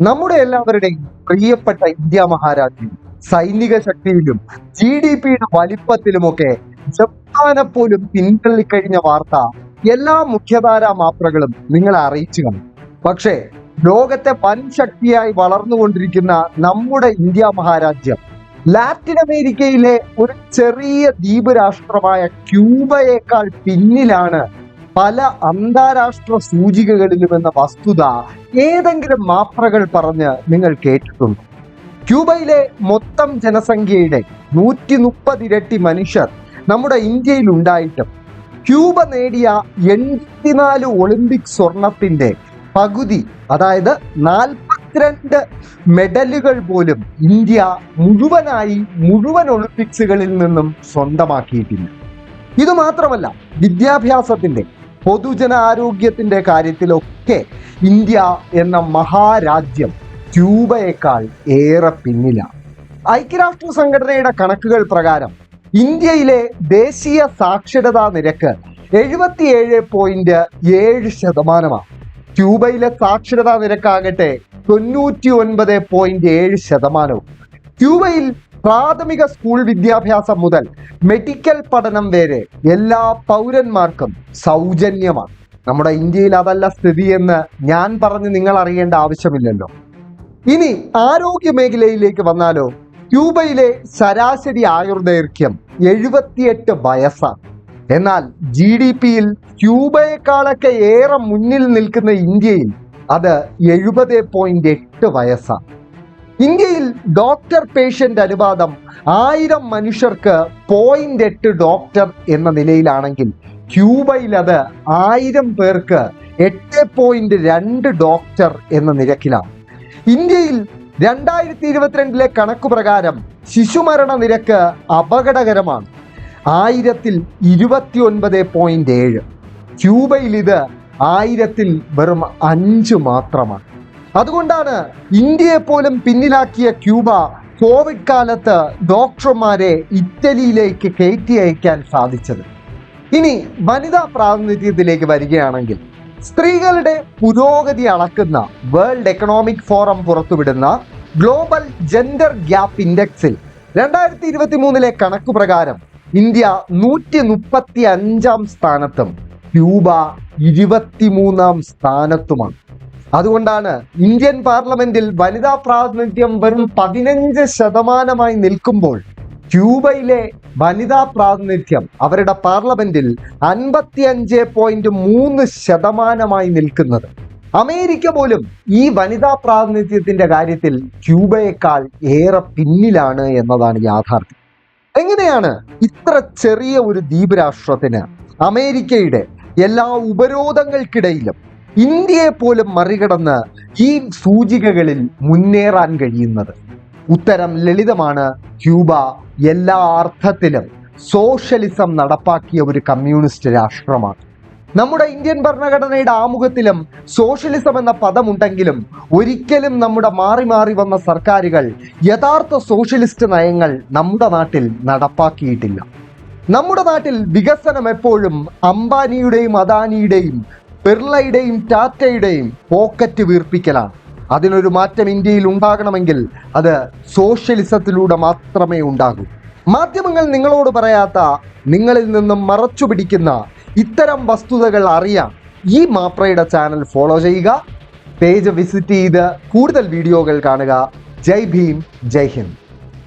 നമ്മുടെ എല്ലാവരുടെയും പ്രിയപ്പെട്ട ഇന്ത്യ മഹാരാജ്യം സൈനിക ശക്തിയിലും ജി ഡി പിയുടെ വലിപ്പത്തിലുമൊക്കെ ജപ്പാനെ പോലും പിന്തള്ളിക്കഴിഞ്ഞ വാർത്ത എല്ലാ മുഖ്യധാരാ മാപ്രകളും നിങ്ങളെ അറിയിച്ചു കാണും. പക്ഷേ ലോകത്തെ വൻ ശക്തിയായി വളർന്നുകൊണ്ടിരിക്കുന്ന നമ്മുടെ ഇന്ത്യ മഹാരാജ്യം ലാറ്റിൻ അമേരിക്കയിലെ ഒരു ചെറിയ ദ്വീപ് രാഷ്ട്രമായ ക്യൂബയേക്കാൾ പിന്നിലാണ് പല അന്താരാഷ്ട്ര സൂചികകളിലും എന്ന വസ്തുത ഏതെങ്കിലും മാപ്രകൾ പറഞ്ഞ് നിങ്ങൾ കേട്ടിട്ടുണ്ട്? ക്യൂബയിലെ മൊത്തം ജനസംഖ്യയുടെ നൂറ്റി മുപ്പതിരട്ടി മനുഷ്യർ നമ്മുടെ ഇന്ത്യയിൽ ഉണ്ടായിട്ടും ക്യൂബ നേടിയ എൺപത്തിനാല് ഒളിമ്പിക് സ്വർണത്തിന്റെ പകുതി അതായത് നാൽപ്പത്തിരണ്ട് മെഡലുകൾ പോലും ഇന്ത്യ മുഴുവനായി മുഴുവൻ ഒളിമ്പിക്സുകളിൽ നിന്നും സ്വന്തമാക്കിയിട്ടില്ല. ഇത് മാത്രമല്ല വിദ്യാഭ്യാസത്തിന്റെ പൊതുജന ആരോഗ്യത്തിന്റെ കാര്യത്തിലൊക്കെ ഇന്ത്യ എന്ന മഹാരാജ്യം ക്യൂബയേക്കാൾ ഏറെ പിന്നിലാണ് ഐക്യരാഷ്ട്ര സംഘടനയുടെ കണക്കുകൾ പ്രകാരം ഇന്ത്യയിലെ ദേശീയ സാക്ഷരതാ നിരക്ക് എഴുപത്തിയേഴ് പോയിന്റ് ഏഴ് ശതമാനമാണ് ക്യൂബയിലെ സാക്ഷരതാ നിരക്കാകട്ടെ തൊണ്ണൂറ്റി ഒൻപത് പോയിന്റ് ഏഴ് ശതമാനവും. ക്യൂബയിൽ പ്രാഥമിക സ്കൂൾ വിദ്യാഭ്യാസം മുതൽ മെഡിക്കൽ പഠനം വരെ എല്ലാ പൗരന്മാർക്കും സൗജന്യമാണ്. നമ്മുടെ ഇന്ത്യയിൽ അതല്ല സ്ഥിതി എന്ന് ഞാൻ പറഞ്ഞ് നിങ്ങൾ അറിയേണ്ട ആവശ്യമില്ലല്ലോ. ഇനി ആരോഗ്യ മേഖലയിലേക്ക് വന്നാലോ ക്യൂബയിലെ ശരാശരി ആയുർദൈർഘ്യം എഴുപത്തിയെട്ട് വയസ്സാണ്. എന്നാൽ ജി ഡി പിയിൽ ക്യൂബയെക്കാളൊക്കെ ഏറെ മുന്നിൽ നിൽക്കുന്ന ഇന്ത്യയിൽ അത് എഴുപത് പോയിന്റ് എട്ട് വയസ്സാണ്. ഇന്ത്യയിൽ ഡോക്ടർ പേഷ്യന്റ് അനുപാതം ആയിരം മനുഷ്യർക്ക് പോയിന്റ് എട്ട് ഡോക്ടർ എന്ന നിലയിലാണെങ്കിൽ ക്യൂബയിൽ അത് ആയിരം പേർക്ക് എട്ട് പോയിന്റ് രണ്ട് ഡോക്ടർ എന്ന നിരക്കിലാണ്. ഇന്ത്യയിൽ രണ്ടായിരത്തി ഇരുപത്തിരണ്ടിലെ കണക്ക് പ്രകാരം ശിശുമരണ നിരക്ക് അപകടകരമാണ്. ആയിരത്തിൽ ഇരുപത്തി ഒൻപത് പോയിന്റ് ഏഴ്. ക്യൂബയിൽ ഇത് ആയിരത്തിൽ വെറും അഞ്ച് മാത്രമാണ്. അതുകൊണ്ടാണ് ഇന്ത്യയെ പോലും പിന്നിലാക്കിയ ക്യൂബ കോവിഡ് കാലത്ത് ഡോക്ടർമാരെ ഇറ്റലിയിലേക്ക് കയറ്റി അയക്കാൻ സാധിച്ചത്. ഇനി വനിതാ പ്രാതിനിധ്യത്തിലേക്ക് വരികയാണെങ്കിൽ സ്ത്രീകളുടെ പുരോഗതി അളക്കുന്ന വേൾഡ് എക്കണോമിക് ഫോറം പുറത്തുവിടുന്ന ഗ്ലോബൽ ജെൻഡർ ഗ്യാപ്പ് ഇൻഡെക്സിൽ രണ്ടായിരത്തി ഇരുപത്തി മൂന്നിലെ കണക്ക് പ്രകാരം ഇന്ത്യ നൂറ്റി മുപ്പത്തി അഞ്ചാം സ്ഥാനത്തും ക്യൂബ ഇരുപത്തിമൂന്നാം സ്ഥാനത്തുമാണ്. അതുകൊണ്ടാണ് ഇന്ത്യൻ പാർലമെന്റിൽ വനിതാ പ്രാതിനിധ്യം വെറും പതിനഞ്ച് ശതമാനമായി നിൽക്കുമ്പോൾ ക്യൂബയിലെ വനിതാ പ്രാതിനിധ്യം അവരുടെ പാർലമെന്റിൽ അൻപത്തി അഞ്ച് പോയിന്റ് മൂന്ന് ശതമാനമായി നിൽക്കുന്നത്. അമേരിക്ക പോലും ഈ വനിതാ പ്രാതിനിധ്യത്തിന്റെ കാര്യത്തിൽ ക്യൂബയേക്കാൾ ഏറെ പിന്നിലാണ് എന്നതാണ് യാഥാർത്ഥ്യം. എങ്ങനെയാണ് ഇത്ര ചെറിയ ഒരു ദ്വീപ് രാഷ്ട്രത്തിന് അമേരിക്കയുടെ എല്ലാ ഉപരോധങ്ങൾക്കിടയിലും ഇന്ത്യയെ പോലും മറികടന്ന് ഈ സൂചികകളിൽ മുന്നേറാൻ കഴിയുന്നത്. ഉത്തരം ലളിതമാണ്. ക്യൂബ എല്ലാ അർത്ഥത്തിലും സോഷ്യലിസം നടപ്പാക്കിയ ഒരു കമ്മ്യൂണിസ്റ്റ് രാഷ്ട്രമാണ്. നമ്മുടെ ഇന്ത്യൻ ഭരണഘടനയുടെ ആമുഖത്തിലും സോഷ്യലിസം എന്ന പദമുണ്ടെങ്കിലും ഒരിക്കലും നമ്മുടെ മാറി മാറി വന്ന സർക്കാരുകൾ യഥാർത്ഥ സോഷ്യലിസ്റ്റ് നയങ്ങൾ നമ്മുടെ നാട്ടിൽ നടപ്പാക്കിയിട്ടില്ല. നമ്മുടെ നാട്ടിൽ വികസനം എപ്പോഴും അംബാനിയുടെയും അദാനിയുടെയും ബിർളയുടെയും ടാറ്റയുടെയും പോക്കറ്റ് വീർപ്പിക്കലാണ്. അതിനൊരു മാറ്റം ഇന്ത്യയിൽ ഉണ്ടാകണമെങ്കിൽ അത് സോഷ്യലിസത്തിലൂടെ മാത്രമേ ഉണ്ടാകൂ. മാധ്യമങ്ങൾ നിങ്ങളോട് പറയാത്ത നിങ്ങളിൽ നിന്നും മറച്ചു പിടിക്കുന്ന ഇത്തരം വസ്തുതകൾ അറിയാം ഈ മാപ്രയുടെ ചാനൽ ഫോളോ ചെയ്യുക. പേജ് വിസിറ്റ് ചെയ്ത് കൂടുതൽ വീഡിയോകൾ കാണുക. ജയ് ഭീം ജയ് ഹിന്ദ്.